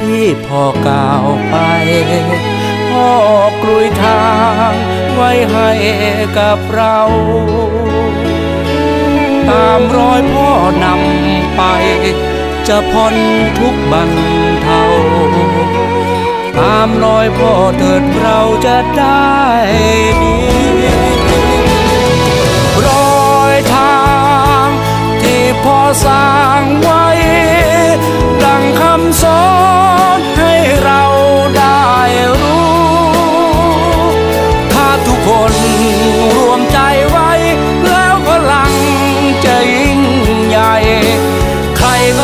ที่พ่อก้าวไป พ่อกลุยทางไว้ให้กับเรา ตามรอยพ่อนำไป จะพ้นทุกบันเทาตามรอยพ่อเถิดเราจะได้ดีรอยทางที่พ่อสร้าง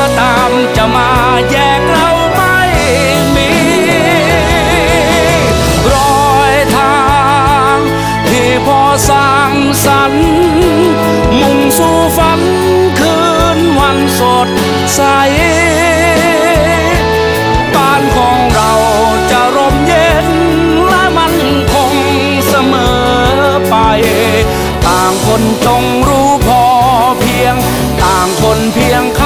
ก็ตามจะมาแยกเราไม่มี รอยทางที่พอสร้างสรรค์มุ่งสู่ฝันคืนวันสดใสบ้านของเราจะร่มเย็นและมันคงเสมอไป ต่างคนจงรู้พอเพียง ต่างคนเพียงข้า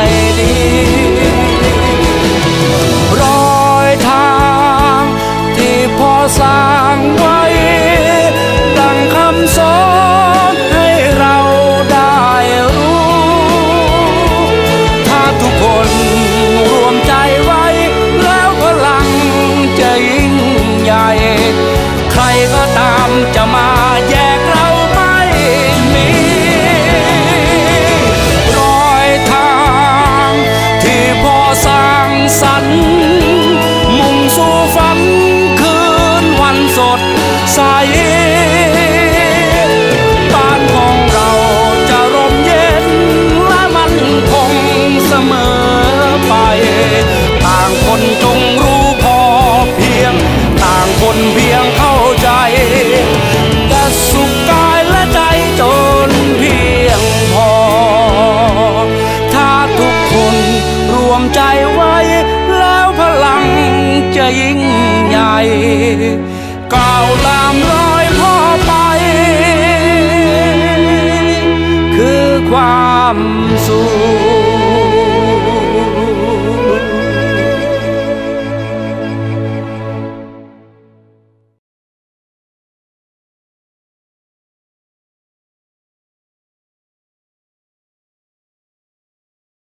ก้าวตามรอยพ่อไป คือความสุข